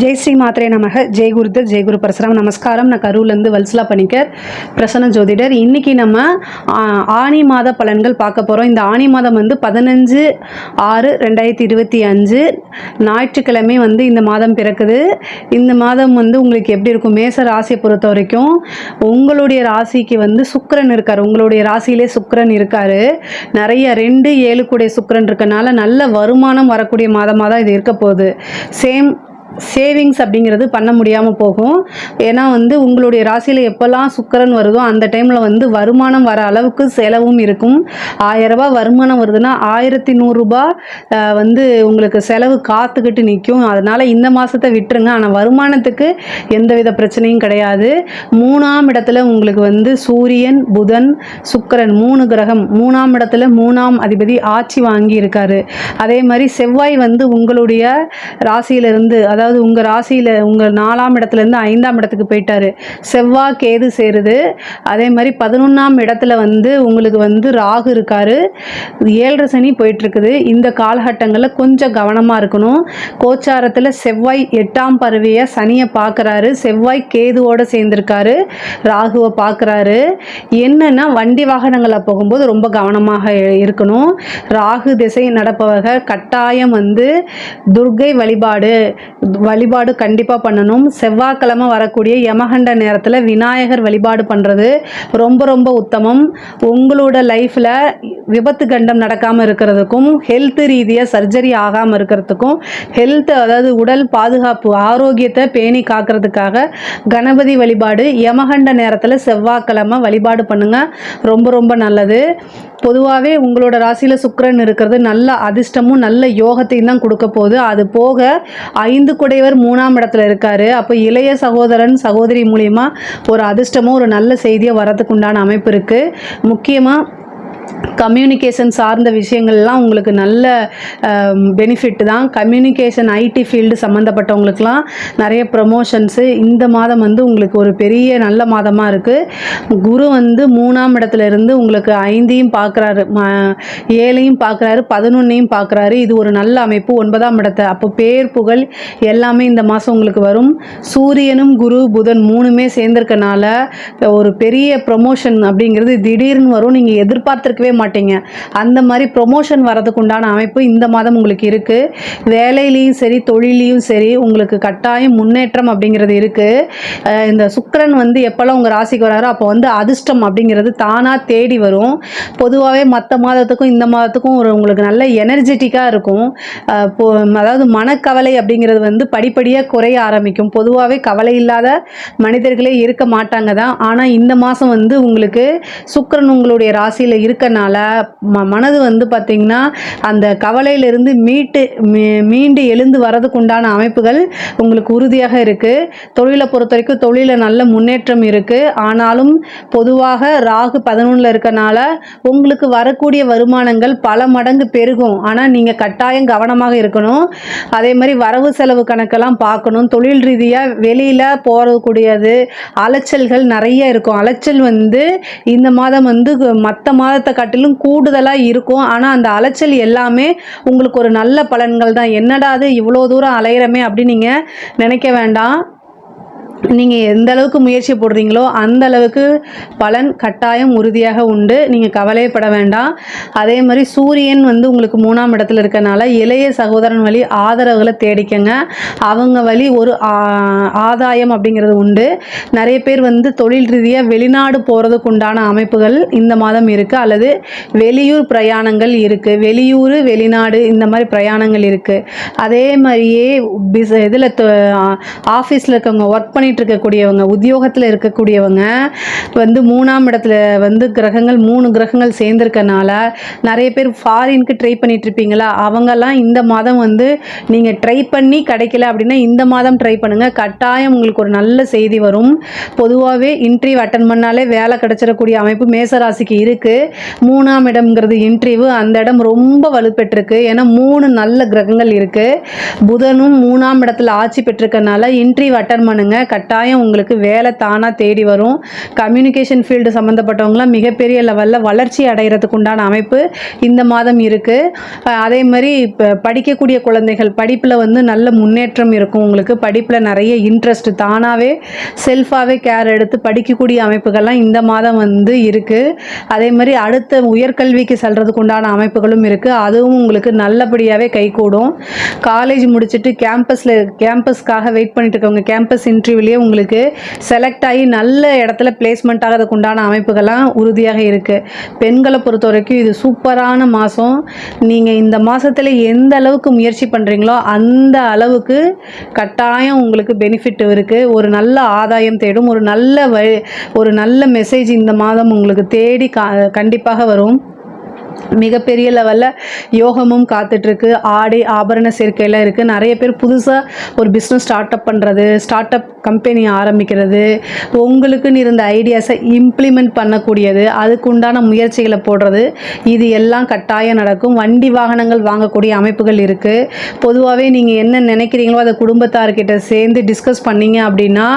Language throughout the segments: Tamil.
ஜெய் ஸ்ரீ மாத்திரே நமக. ஜெய் குருதர் ஜெய் குரு பரசுராம். நமஸ்காரம். நான் கரூர்லேருந்து வல்சலா பணிக்கர் பிரசன்ன ஜோதிடர். இன்றைக்கி நம்ம ஆனி மாத பலன்கள் பார்க்க போகிறோம் இந்த ஆனி மாதம் வந்து பதினஞ்சு ஆறு ரெண்டாயிரத்தி இருபத்தி அஞ்சு. ஞாயிற்றுக்கிழமை வந்து இந்த மாதம் பிறக்குது. இந்த மாதம் வந்து உங்களுக்கு எப்படி இருக்கும்? மேச ராசியை பொறுத்த வரைக்கும் உங்களுடைய ராசிக்கு வந்து சுக்கரன் இருக்கார். உங்களுடைய ராசியிலே சுக்கரன் இருக்கார். நிறைய ரெண்டு ஏழு கூடிய சுக்கரன் இருக்கனால நல்ல வருமானம் வரக்கூடிய மாதமாக தான் இது இருக்க போகுது. சேம் சேவிங்ஸ் அப்படிங்கிறது பண்ண முடியாமல் போகும். ஏன்னா வந்து உங்களுடைய ராசியில் எப்போல்லாம் சுக்கிரன் வருதோ அந்த டைமில் வந்து வருமானம் வர அளவுக்கு செலவும் இருக்கும். ஆயிரம் வருமானம் வருதுன்னா ஆயிரத்தி நூறுரூபா வந்து உங்களுக்கு செலவு காத்துக்கிட்டு நிற்கும் அதனால் இந்த மாதத்தை விட்டுருங்க. ஆனால் வருமானத்துக்கு எந்தவித பிரச்சனையும் கிடையாது. மூணாம் இடத்துல உங்களுக்கு வந்து சூரியன் புதன் சுக்கிரன் மூணு கிரகம். மூணாம் இடத்துல மூணாம் அதிபதி ஆட்சி வாங்கி இருக்காரு. அதே மாதிரி செவ்வாய் வந்து உங்களுடைய ராசியிலிருந்து அதாவது உங்கள் ராசியில் உங்கள் நாலாம் இடத்துலேருந்து ஐந்தாம் இடத்துக்கு போயிட்டாரு. செவ்வாய் கேது சேருது. அதே மாதிரி பதினொன்றாம் இடத்துல வந்து உங்களுக்கு வந்து ராகு இருக்காரு. ஏழரை சனி போயிட்டுருக்குது. இந்த காலகட்டங்களில் கொஞ்சம் கவனமாக இருக்கணும். கோச்சாரத்தில் செவ்வாய் எட்டாம் பருவியை சனியை பார்க்குறாரு செவ்வாய் கேதுவோடு சேர்ந்துருக்காரு. ராகுவை பார்க்குறாரு என்னென்னா வண்டி வாகனங்களில் போகும்போது ரொம்ப கவனமாக இருக்கணும். ராகு திசை நடப்பவர்கள் கட்டாயம் வந்து துர்க்கை வழிபாடு வழிபாடு கண்டிப்பாக பண்ணணும். செவ்வாய்க்கிழமை வரக்கூடிய யமகண்ட நேரத்தில் விநாயகர் வழிபாடு பண்ணுறது ரொம்ப ரொம்ப உத்தமம். உங்களோட லைஃப்பில் விபத்து கண்டம் நடக்காமல் இருக்கிறதுக்கும் ஹெல்த் ரீதியாக சர்ஜரி ஆகாமல் இருக்கிறதுக்கும் ஹெல்த் அதாவது உடல் பாதுகாப்பு ஆரோக்கியத்தை பேணி காக்கிறதுக்காக கணபதி வழிபாடு யமகண்ட நேரத்தில் செவ்வாய்க்கிழமை வழிபாடு பண்ணுங்கள் ரொம்ப ரொம்ப நல்லது. பொதுவாகவே உங்களோட ராசியில் சுக்கிரன் இருக்கிறது நல்ல அதிர்ஷ்டமும் நல்ல யோகத்தையும் தான் கொடுக்க போகுது. அது போக ஐந்து குடையவர் மூணாம் இடத்துல இருக்காரு. அப்போ இளைய சகோதரன் சகோதரி மூலியமா ஒரு அதிர்ஷ்டமும் ஒரு நல்ல செய்தியை வரதுக்கு உண்டான அமைப்பு இருக்குது முக்கியமாக கம்யூனிகேஷன் சார்ந்த விஷயங்கள்லாம் உங்களுக்கு நல்ல பெனிஃபிட் தான். கம்யூனிகேஷன் ஐடி ஃபீல்டு சம்மந்தப்பட்டவங்களுக்குலாம் நிறைய ப்ரமோஷன்ஸு இந்த மாதம் வந்து உங்களுக்கு ஒரு பெரிய நல்ல மாதமாக இருக்குது குரு வந்து மூணாம் இடத்துல இருந்து உங்களுக்கு ஐந்தையும் பார்க்குறாரு ஏழையும் பார்க்குறாரு பதினொன்னையும் பார்க்குறாரு இது ஒரு நல்ல அமைப்பு. ஒன்பதாம் இடத்தை அப்போ பேர் புகழ் எல்லாமே இந்த மாதம் உங்களுக்கு வரும். சூரியனும் குரு புதன் மூணுமே சேர்ந்திருக்கனால ஒரு பெரிய ப்ரொமோஷன் அப்படிங்கிறது திடீர்னு வரும். நீங்கள் எதிர்பார்த்துருக்கவே மாட்டீங்க. அந்த மாதிரி ப்ரொமோஷன் வரதுக்கு உண்டான அமைப்பு இந்த மாதம் உங்களுக்கு இருக்குது வேலையிலையும் சரி தொழிலையும் சரி உங்களுக்கு கட்டாயம் முன்னேற்றம் அப்படிங்கிறது இருக்குது இந்த சுக்கரன் வந்து எப்போல்லாம் உங்கள் ராசிக்கு வராரோ அப்போ வந்து அதிர்ஷ்டம் அப்படிங்கிறது தானாக தேடி வரும். பொதுவாகவே மற்ற மாதத்துக்கும் இந்த மாதத்துக்கும் ஒரு உங்களுக்கு நல்ல எனர்ஜெட்டிக்காக இருக்கும். அதாவது மனக்கவலை அப்படிங்கிறது வந்து படிப்படியாக குறைய ஆரம்பிக்கும். பொதுவாகவே கவலை இல்லாத மனிதர்களே இருக்க மாட்டாங்க தான். ஆனால் இந்த மாதம் வந்து உங்களுக்கு சுக்கரன் உங்களுடைய ராசியில் இருக்க இருக்கனால ம மனது வந்து பார்த்திங்கன்னா அந்த கவலையிலிருந்து மீட்டு மீண்டு எழுந்து வரதுக்கு உண்டான அமைப்புகள் உங்களுக்கு உறுதியாக இருக்குது தொழிலை பொறுத்த வரைக்கும் தொழிலில் நல்ல முன்னேற்றம் இருக்குது ஆனாலும் பொதுவாக ராகு பதினொன்றில் இருக்கனால உங்களுக்கு வரக்கூடிய வருமானங்கள் பல மடங்கு பெருகும். ஆனால் நீங்கள் கட்டாயம் கவனமாக இருக்கணும். அதே மாதிரி வரவு செலவு கணக்கெல்லாம் பார்க்கணும் தொழில் ரீதியாக வெளியில் போகக்கூடியது அலைச்சல்கள் நிறைய இருக்கும். அலைச்சல் வந்து இந்த மாதம் வந்து மற்ற மாதத்தை காட்டிலும் கூடுதலாக இருக்கும். ஆனால் அந்த அலைச்சல் எல்லாமே உங்களுக்கு ஒரு நல்ல பலன்கள் தான். என்னடா அது இவ்வளோ தூரம் அலையிறமே அப்படின்னு நீங்கள் நினைக்க வேண்டாம். நீங்கள் எந்த அளவுக்கு முயற்சி போடுறீங்களோ அந்த அளவுக்கு பலன் கட்டாயம் உறுதியாக உண்டு. நீங்கள் கவலைப்பட வேண்டாம். அதே மாதிரி சூரியன் வந்து உங்களுக்கு மூணாம் இடத்துல இருக்கனால இளைய சகோதரன் வழி ஆதரவுகளை தேடிக்கங்க. அவங்க வழி ஒரு ஆதாயம் அப்படிங்கிறது உண்டு. நிறைய பேர் வந்து தொழில் ரீதியாக வெளிநாடு போகிறதுக்கு உண்டான அமைப்புகள் இந்த மாதம் இருக்குது அல்லது வெளியூர் பிரயாணங்கள் இருக்குது வெளியூர் வெளிநாடு இந்த மாதிரி பிரயாணங்கள் இருக்குது அதே மாதிரியே பிஸ் இதில் ஆஃபீஸில் இருக்கவங்க ஒர்க் பண்ணி பண்ணிட்டு இருக்கக்கூடியவங்க உத்தியோகத்தில் இருக்கக்கூடியவங்க வந்து மூணாம் இடத்துல வந்து கிரகங்கள் மூணு கிரகங்கள் சேர்ந்துருக்கனால நிறைய பேர் ஃபாரினுக்கு ட்ரை பண்ணிட்டு இருப்பீங்களா? அவங்கெல்லாம் இந்த மாதம் வந்து நீங்கள் ட்ரை பண்ணி கிடைக்கல அப்படின்னா இந்த மாதம் ட்ரை பண்ணுங்கள் கட்டாயம் உங்களுக்கு ஒரு நல்ல செய்தி வரும். பொதுவாகவே இன்டர்வியூ அட்டன் பண்ணாலே வேலை கிடைச்சிடக்கூடிய அமைப்பு மேசராசிக்கு இருக்குது மூணாம் இடம்ங்கிறது இன்டர்வியூ அந்த இடம் ரொம்ப வலுப்பெற்றிருக்கு. ஏன்னா மூணு நல்ல கிரகங்கள் இருக்குது புதனும் மூணாம் இடத்துல ஆட்சி பெற்றிருக்கனால இன்டர்வியூ அட்டன் பண்ணுங்க. கட்டாயம் உங்களுக்கு வேலை தானாக தேடி வரும். கம்யூனிகேஷன் ஃபீல்டு சம்மந்தப்பட்டவங்களாம் மிகப்பெரிய லெவலில் வளர்ச்சி அடைகிறதுக்கு உண்டான அமைப்பு இந்த மாதம் இருக்குது அதே மாதிரி இப்போ படிக்கக்கூடிய குழந்தைகள் படிப்பில் வந்து நல்ல முன்னேற்றம் இருக்கும். உங்களுக்கு படிப்பில் நிறைய இன்ட்ரெஸ்ட் தானாகவே செல்ஃபாகவே கேர் எடுத்து படிக்கக்கூடிய அமைப்புகள்லாம் இந்த மாதம் வந்து இருக்குது அதே மாதிரி அடுத்த உயர்கல்விக்கு செல்கிறதுக்கு உண்டான அமைப்புகளும் இருக்குது அதுவும் உங்களுக்கு நல்லபடியாகவே கைகூடும். காலேஜ் முடிச்சுட்டு கேம்பஸில் கேம்பஸ்க்காக வெயிட் பண்ணிட்டு இருக்கவங்க கேம்பஸ் இன்டர்வியூலேயே உங்களுக்கு செலக்ட் ஆகி நல்ல இடத்துல பிளேஸ்மெண்ட் ஆகிறதுக்கு உண்டான அமைப்புகள்லாம் உறுதியாக இருக்குது பெண்களை பொறுத்த வரைக்கும் இது சூப்பரான மாதம் நீங்கள் இந்த மாதத்தில் எந்த அளவுக்கு முயற்சி பண்ணுறீங்களோ அந்த அளவுக்கு கட்டாயம் உங்களுக்கு பெனிஃபிட் இருக்குது ஒரு நல்ல ஆதாயம் தேடும் ஒரு நல்ல வழி ஒரு நல்ல மெசேஜ் இந்த மாதம் உங்களுக்கு தேடி கா கண்டிப்பாக வரும். மிகப்பெரிய லெவலில் யோகமும் காத்துட்ருக்கு. ஆடை ஆபரண சேர்க்கையெல்லாம் இருக்குது நிறைய பேர் புதுசாக ஒரு பிஸ்னஸ் ஸ்டார்ட் அப் பண்ணுறது ஸ்டார்ட் அப் கம்பெனி ஆரம்பிக்கிறது. உங்களுக்குன்னு இருந்த ஐடியாஸை இம்ப்ளிமெண்ட் பண்ணக்கூடியது. அதுக்குண்டான முயற்சிகளை போடுறது. இது எல்லாம் கட்டாயம் நடக்கும். வண்டி வாகனங்கள் வாங்கக்கூடிய அமைப்புகள் இருக்குது பொதுவாகவே நீங்கள் என்ன நினைக்கிறீங்களோ அதை குடும்பத்தார்கிட்ட சேர்ந்து டிஸ்கஸ் பண்ணீங்க அப்படின்னா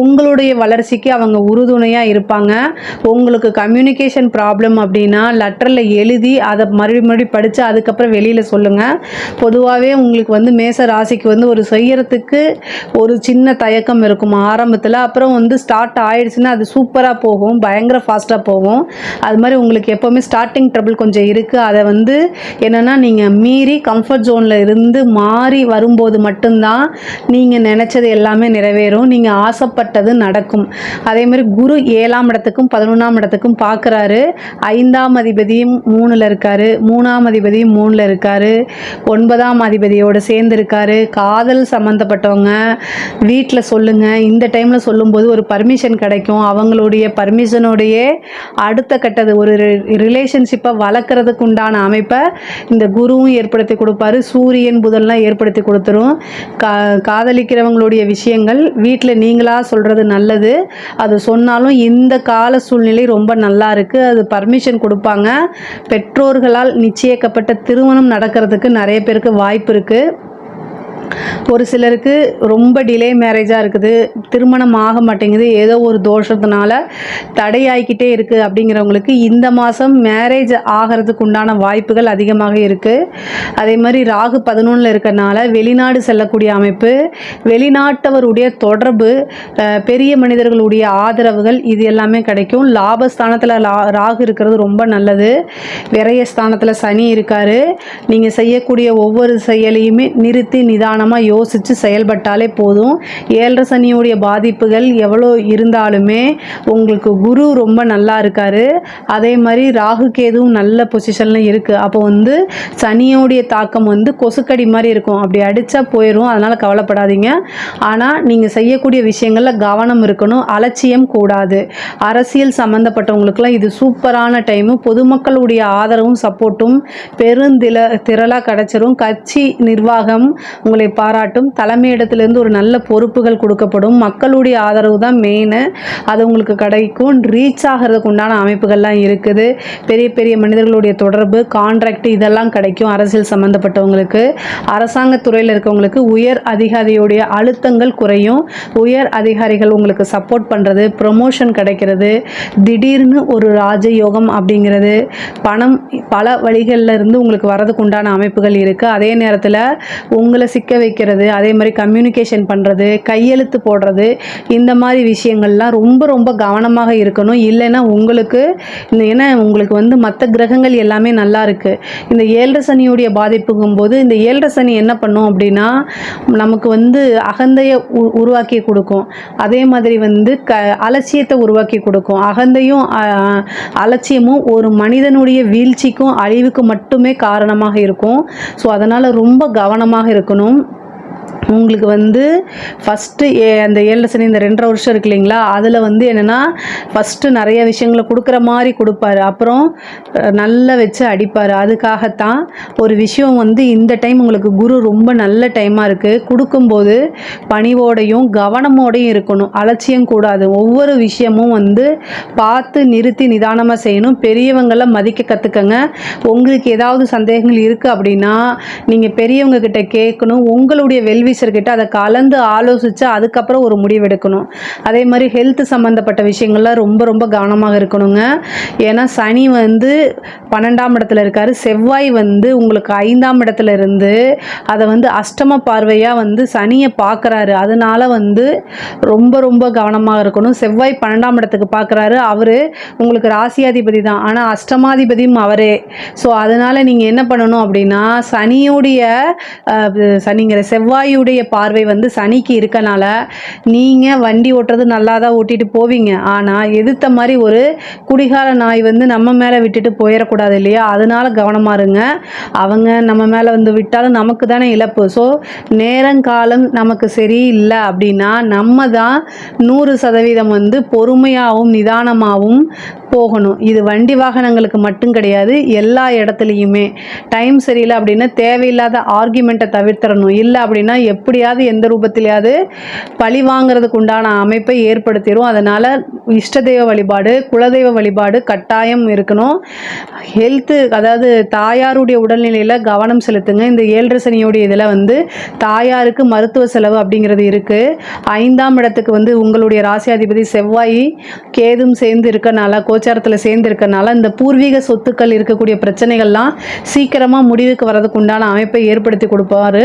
உங்களுடைய வளர்ச்சிக்கு அவங்க உறுதுணையாக இருப்பாங்க. உங்களுக்கு கம்யூனிகேஷன் ப்ராப்ளம் அப்படின்னா லெட்டரில் எழுதி அதை மறுபடி மறுபடி படித்து அதுக்கப்புறம் வெளியில் சொல்லுங்கள் பொதுவாகவே உங்களுக்கு வந்து மேச ராசிக்கு வந்து ஒரு செய்யறதுக்கு ஒரு சின்ன தயக்கம் இருக்கும் ஆரம்பத்தில். அப்புறம் வந்து ஸ்டார்ட் ஆயிடுச்சுன்னா அது சூப்பராக போகும். பயங்கர ஃபாஸ்ட்டாக போகும். அது மாதிரி உங்களுக்கு எப்போவுமே ஸ்டார்டிங் ட்ரபிள் கொஞ்சம் இருக்குது அதை வந்து என்னென்னா நீங்கள் மீறி கம்ஃபர்ட் ஜோனில் இருந்து மாறி வரும்போது மட்டும்தான் நீங்கள் நினச்சது எல்லாமே நிறைவேறும். நீங்கள் ஆசைப்பட்டது நடக்கும். அதே மாதிரி குரு ஏழாம் இடத்துக்கும் பதினொன்றாம் இடத்துக்கும் பார்க்குறாரு ஐந்தாம் அதிபதியும் மூணில் இருக்காரு. மூணாம் அதிபதியும் மூணில் இருக்காரு. ஒன்பதாம் அதிபதியோடு சேர்ந்துருக்காரு. காதல் சம்மந்தப்பட்டவங்க வீட்டில் சொல்லுங்கள் இந்த டைமில் சொல்லும்போது ஒரு பர்மிஷன் கிடைக்கும். அவங்களுடைய பர்மிஷனோடைய அடுத்த கட்டது ஒரு ரிலேஷன்ஷிப்பை வளர்க்குறதுக்கு உண்டான அமைப்பை இந்த குருவும் ஏற்படுத்தி கொடுப்பாரு. சூரியன் புதன்லாம் ஏற்படுத்தி கொடுத்துரும். கா காதலிக்கிறவங்களுடைய விஷயங்கள் வீட்டில் நீங்களாக சொல்கிறது நல்லது. அது சொன்னாலும் இந்த கால சூழ்நிலை ரொம்ப நல்லா இருக்குது அது பர்மிஷன் கொடுப்பாங்க. பெற்றோர்களால் நிச்சயிக்கப்பட்ட திருமணம் நடக்கிறதுக்கு நிறைய பேருக்கு வாய்ப்பு இருக்குது ஒரு சிலருக்கு ரொம்ப டிலே மேரேஜாக இருக்குது. திருமணம் ஆக மாட்டேங்குது. ஏதோ ஒரு தோஷத்தினால தடையாகிக்கிட்டே இருக்குது அப்படிங்கிறவங்களுக்கு இந்த மாதம் மேரேஜ் ஆகிறதுக்கு உண்டான வாய்ப்புகள் அதிகமாக இருக்குது அதே மாதிரி ராகு பதினொன்றில் இருக்கறனால வெளிநாடு செல்லக்கூடிய அமைப்பு வெளிநாட்டவருடைய தொடர்பு பெரிய மனிதர்களுடைய ஆதரவுகள் இது எல்லாமே கிடைக்கும். லாபஸ்தானத்தில் லா ராகு இருக்கிறது ரொம்ப நல்லது. விரயஸ்தானத்தில் சனி இருக்காரு. நீங்கள் செய்யக்கூடிய ஒவ்வொரு செயலையுமே நிறுத்தி நிதானமாக யோசித்து செயல்பட்டாலே போதும். ஏழரை சனியுடைய பாதிப்புகள் எவ்வளோ இருந்தாலுமே உங்களுக்கு குரு ரொம்ப நல்லா இருக்காரு. அதே மாதிரி ராகு கேதுவும் நல்ல பொசிஷனில் இருக்குது அப்போ வந்து சனியோடைய தாக்கம் வந்து கொசுக்கடி மாதிரி இருக்கும். அப்படி அடித்தா போயிடும் அதனால் கவலைப்படாதீங்க. ஆனால் நீங்கள் செய்யக்கூடிய விஷயங்களில் கவனம் இருக்கணும். அலட்சியம் கூடாது. அரசியல் சம்மந்தப்பட்டவங்களுக்குலாம் இது சூப்பரான டைமு பொதுமக்களுடைய ஆதரவும் சப்போர்ட்டும் பெருந்தில திரளாக கிடச்சிரும். கட்சி நிர்வாகம் உங்களுக்கு உங்களை பாராட்டும். தலைமையிடத்திலிருந்து ஒரு நல்ல பொறுப்புகள் கொடுக்கப்படும். மக்களுடைய ஆதரவு தான் மெயினு அது உங்களுக்கு கிடைக்கும். ரீச் ஆகிறதுக்கு உண்டான அமைப்புகள்லாம் இருக்குது. பெரிய பெரிய மனிதர்களுடைய தொடர்பு கான்ட்ராக்ட் இதெல்லாம் கிடைக்கும் அரசியல் சம்மந்தப்பட்டவங்களுக்கு அரசாங்கத்துறையில் இருக்கவங்களுக்கு உயர் அதிகாரியுடைய அழுத்தங்கள் குறையும். உயர் அதிகாரிகள் உங்களுக்கு சப்போர்ட் பண்ணுறது ப்ரொமோஷன் கிடைக்கிறது. திடீர்னு ஒரு ராஜயோகம் அப்படிங்கிறது. பணம் பல வழிகளில் இருந்து உங்களுக்கு வரதுக்கு உண்டான அமைப்புகள் இருக்குது அதே நேரத்தில் உங்களை சிக்க வைக்கிறது அதே மாதிரி கம்யூனிகேஷன் பண்ணுறது கையெழுத்து போடுறது இந்த மாதிரி விஷயங்கள்லாம் ரொம்ப ரொம்ப கவனமாக இருக்கணும். இல்லைன்னா உங்களுக்கு இந்த ஏன்னா உங்களுக்கு வந்து மற்ற கிரகங்கள் எல்லாமே நல்லா இருக்குது இந்த ஏழரை சனியுடைய பாதிப்புங்கும் போது இந்த ஏழரை சனி என்ன பண்ணும் அப்படின்னா நமக்கு வந்து அகந்தையை உ- உருவாக்கி கொடுக்கும். அதே மாதிரி வந்து க அலட்சியத்தை உருவாக்கி கொடுக்கும். அகந்தையும் அலட்சியமும் ஒரு மனிதனுடைய வீழ்ச்சிக்கும் அழிவுக்கும் மட்டுமே காரணமாக இருக்கும். ஸோ அதனால் ரொம்ப கவனமாக இருக்கணும். உங்களுக்கு வந்து ஃபஸ்ட்டு அந்த ஏழு சனி இந்த ரெண்டரை வருஷம் இருக்கு இல்லைங்களா? அதில் வந்து என்னென்னா ஃபஸ்ட்டு நிறைய விஷயங்களை கொடுக்குற மாதிரி கொடுப்பாரு. அப்புறம் நல்லா வச்சு அடிப்பார். அதுக்காகத்தான் ஒரு விஷயம் வந்து இந்த டைம் உங்களுக்கு குரு ரொம்ப நல்ல டைமாக இருக்குது கொடுக்கும்போது பணிவோடையும் கவனமோடையும் இருக்கணும். அலட்சியம் கூடாது. ஒவ்வொரு விஷயமும் வந்து பார்த்து நிறுத்தி நிதானமாக செய்யணும். பெரியவங்களை மதிக்க கற்றுக்கங்க உங்களுக்கு ஏதாவது சந்தேகங்கள் இருக்குது அப்படின்னா நீங்கள் பெரியவங்க கிட்ட கேட்கணும். உங்களுடைய வெல்விஸ் அட்வைசர்கிட்ட அதை கலந்து ஆலோசித்து அதுக்கப்புறம் ஒரு முடிவு எடுக்கணும். அதே மாதிரி ஹெல்த் சம்மந்தப்பட்ட விஷயங்கள்லாம் ரொம்ப ரொம்ப கவனமாக இருக்கணுங்க. ஏன்னா சனி வந்து பன்னெண்டாம் இடத்துல இருக்காரு. செவ்வாய் வந்து உங்களுக்கு ஐந்தாம் இடத்துல இருந்து அதை வந்து அஷ்டம பார்வையாக வந்து சனியை பார்க்குறாரு அதனால வந்து ரொம்ப ரொம்ப கவனமாக இருக்கணும். செவ்வாய் பன்னெண்டாம் இடத்துக்கு பார்க்குறாரு அவர் உங்களுக்கு ராசியாதிபதி தான். ஆனால் அஷ்டமாதிபதியும் அவரே. ஸோ அதனால் நீங்கள் என்ன பண்ணணும் அப்படின்னா சனியுடைய சனிங்கிற செவ்வாயுடைய பார்வை வந்து சனிக்கு இருக்கனால நீங்கள் வண்டி ஓட்டுறது நல்லா தான் ஓட்டிட்டு போவீங்க. ஆனால் எதிர்த்த மாதிரி ஒரு குடிகால நாய் வந்து நம்ம மேலே விட்டுட்டு போயிடக்கூடாது இல்லையா? அதனால கவனமாக இருங்க. அவங்க நம்ம மேலே வந்து விட்டாலும் நமக்கு தானே இழப்பு. ஸோ நேரங்காலம் நமக்கு சரியில்லை அப்படின்னா நம்ம தான் நூறு சதவீதம் வந்து பொறுமையாகவும் நிதானமாகவும் போகணும். இது வண்டி வாகனங்களுக்கு மட்டும் கிடையாது எல்லா இடத்துலையுமே. டைம் சரியில்லை அப்படின்னா தேவையில்லாத ஆர்குமெண்ட்டை தவிர்த்திடணும். இல்லை அப்படின்னா எப்படியாவது எந்த ரூபத்திலையாவது பழி வாங்குறதுக்கு உண்டான அமைப்பை ஏற்படுத்திடும் அதனால் இஷ்ட தெய்வ வழிபாடு குலதெய்வ வழிபாடு கட்டாயம் இருக்கணும். ஹெல்த்து அதாவது தாயாருடைய உடல்நிலையில் கவனம் செலுத்துங்க. இந்த ஏழரை சனியோடைய இதில் வந்து தாயாருக்கு மருத்துவ செலவு அப்படிங்கிறது இருக்குது ஐந்தாம் இடத்துக்கு வந்து உங்களுடைய ராசியாதிபதி செவ்வாய் கேதும் சேர்ந்து இருக்கனால கோச்சாரத்தில் சேர்ந்து இருக்கனால இந்த பூர்வீக சொத்துக்கள் இருக்கக்கூடிய பிரச்சனைகள்லாம் சீக்கிரமாக முடிவுக்கு வரதுக்கு உண்டான அமைப்பை ஏற்படுத்தி கொடுப்பாரு.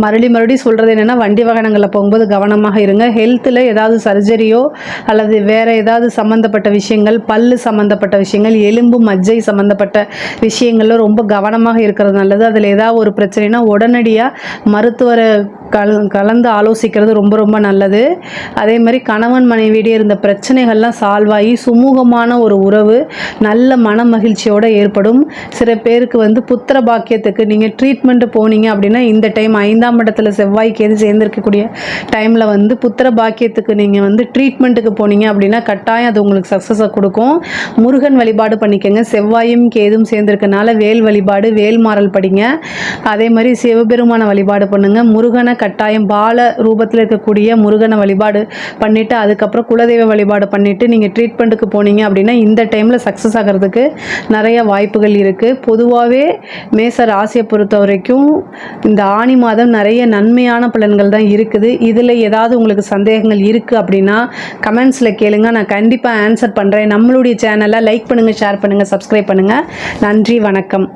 மறுபடி மறுபடி சொல்கிறது என்னென்னா வண்டி வாகனங்களில் போகும்போது கவனமாக இருங்க. ஹெல்த்தில் ஏதாவது சர்ஜரியோ அல்லது வேறு ஏதாவது சம்மந்தப்பட்ட விஷயங்கள் பல்லு சம்மந்தப்பட்ட விஷயங்கள் எலும்பு மஜ்ஜை சம்மந்தப்பட்ட விஷயங்களில் ரொம்ப கவனமாக இருக்கிறது நல்லது. அதில் ஏதாவது ஒரு பிரச்சனைனா உடனடியாக மருத்துவரை கல கலந்து ஆலோசிக்கிறது ரொம்ப ரொம்ப நல்லது. அதே மாதிரி கணவன் மனைவியிடையே இருந்த பிரச்சனைகள்லாம் சால்வ் ஆகி சுமூகமான ஒரு உறவு நல்ல மன மகிழ்ச்சியோடு ஏற்படும். சில பேருக்கு வந்து புத்திர பாக்கியத்துக்கு நீங்கள் ட்ரீட்மெண்ட்டு போனீங்க அப்படின்னா இந்த டைம் ஐந்து ஐந்தாம் இடத்துல செவ்வாய் கேது சேர்ந்துருக்கக்கூடிய டைமில் வந்து புத்திர பாக்கியத்துக்கு நீங்கள் வந்து ட்ரீட்மெண்ட்டுக்கு போனீங்க அப்படின்னா கட்டாயம் அது உங்களுக்கு சக்ஸஸை கொடுக்கும். முருகன் வழிபாடு பண்ணிக்கோங்க. செவ்வாயும் கேதும் சேர்ந்துருக்கனால வேல் வழிபாடு வேல்மாறல் படிங்க. அதே மாதிரி சிவபெருமான வழிபாடு பண்ணுங்கள் முருகனை கட்டாயம் பால ரூபத்தில் இருக்கக்கூடிய முருகனை வழிபாடு பண்ணிவிட்டு அதுக்கப்புறம் குலதெய்வ வழிபாடு பண்ணிவிட்டு நீங்கள் ட்ரீட்மெண்ட்டுக்கு போனீங்க அப்படின்னா இந்த டைமில் சக்ஸஸ் ஆகிறதுக்கு நிறைய வாய்ப்புகள் இருக்குது பொதுவாகவே மேச ராசியை பொறுத்த வரைக்கும் இந்த ஆனி மாதம் நிறைய நன்மையான பலன்கள் தான் இருக்குது. இதில் ஏதாவது உங்களுக்கு சந்தேகங்கள் இருக்குது அப்படின்னா கமெண்ட்ஸில் கேளுங்க. நான் கண்டிப்பாக ஆன்சர் பண்ணுறேன் நம்மளுடைய சேனலை லைக் பண்ணுங்கள் ஷேர் பண்ணுங்கள் சப்ஸ்கிரைப் பண்ணுங்கள் நன்றி வணக்கம்.